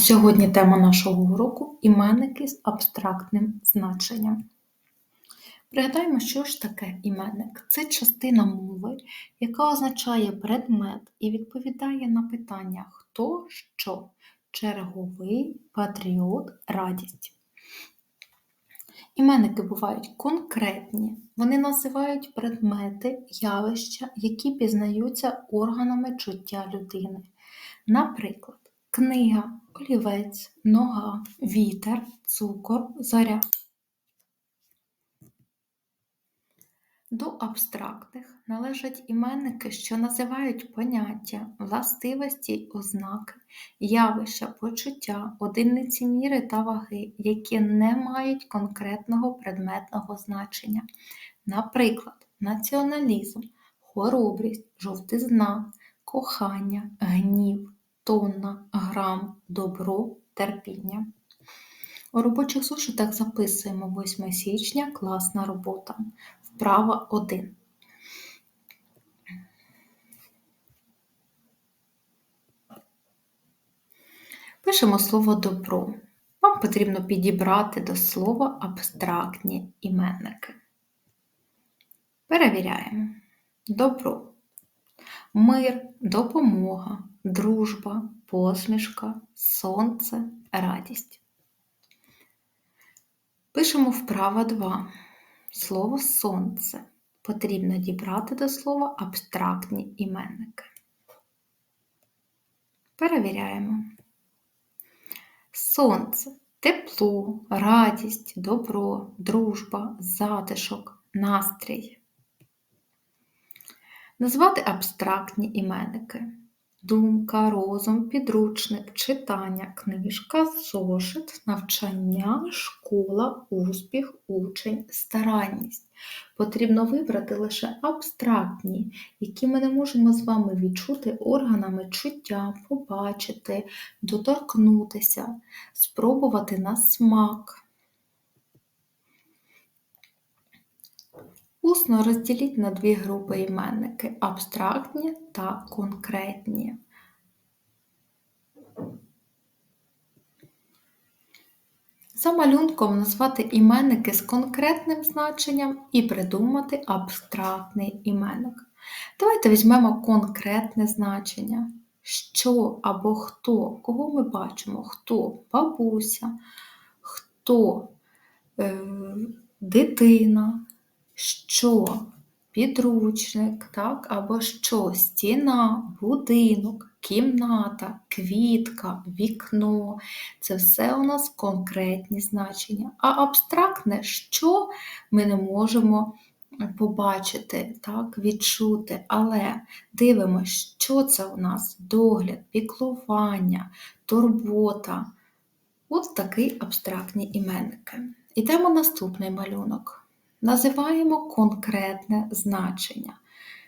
Сьогодні тема нашого уроку іменники з абстрактним значенням. Пригадаємо, що ж таке іменник. Це частина мови, яка означає предмет і відповідає на питання хто, що, черговий, патріот, радість. Іменники бувають конкретні, вони називають предмети, явища, які пізнаються органами чуття людини. Наприклад, книга, олівець, нога, вітер, цукор, заря. До абстрактних належать іменники, що називають поняття, властивості ознаки, явища, почуття, одиниці міри та ваги, які не мають конкретного предметного значення. Наприклад, націоналізм, хоробрість, жовтизна, кохання, гнів, тонна, грам, добро, терпіння. У робочих зошитах записуємо 8 січня класна робота. Вправа 1. Пишемо слово добро. Вам потрібно підібрати до слова абстрактні іменники. Перевіряємо. Добро. Мир, допомога, дружба, посмішка, сонце, радість. Пишемо вправа 2. Слово сонце. Потрібно дібрати до слова абстрактні іменники. Перевіряємо. Сонце, тепло, радість, добро, дружба, затишок, настрій. Назвати абстрактні іменники. Думка, розум, підручник, читання, книжка, зошит, навчання, школа, успіх, учень, старанність. Потрібно вибрати лише абстрактні, які ми не можемо з вами відчути органами чуття, побачити, доторкнутися, спробувати на смак. Усно розділіть на дві групи іменники абстрактні та конкретні. За малюнком назвати іменники з конкретним значенням і придумати абстрактний іменник. Давайте візьмемо конкретне значення. Що або хто, кого ми бачимо? Хто? Бабуся, хто е, дитина, що підручник, так, або що стіна, будинок, кімната, квітка, вікно. Це все у нас конкретні значення. А абстрактне, що ми не можемо побачити, так, відчути, але дивимося, що це у нас догляд, піклування, турбота. От такий абстрактні іменники. Ідемо наступний малюнок. Називаємо конкретне значення.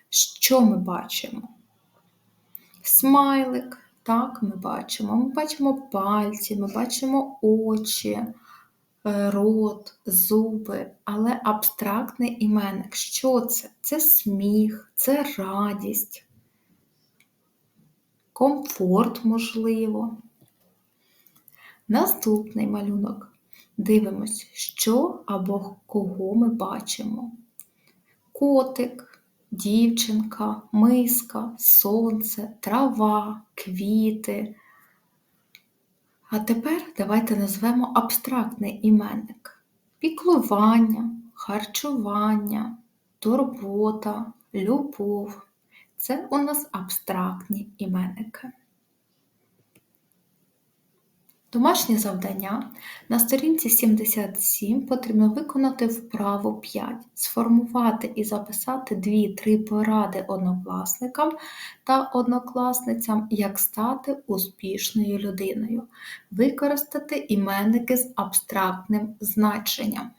Що ми бачимо? Смайлик, так, ми бачимо. Ми бачимо пальці, ми бачимо очі, е, рот, зуби, але абстрактний іменник. Що це? Це сміх, це радість, комфорт, можливо. Наступний малюнок. Дивимось, що або кого ми бачимо. Котик, дівчинка, миска, сонце, трава, квіти. А тепер давайте назвемо абстрактний іменник: піклування, харчування, турбота, любов. Це у нас абстрактні іменники. Домашнє завдання на сторінці 77 потрібно виконати вправу 5, сформувати і записати 2-3 поради однокласникам та однокласницям, як стати успішною людиною, використати іменники з абстрактним значенням.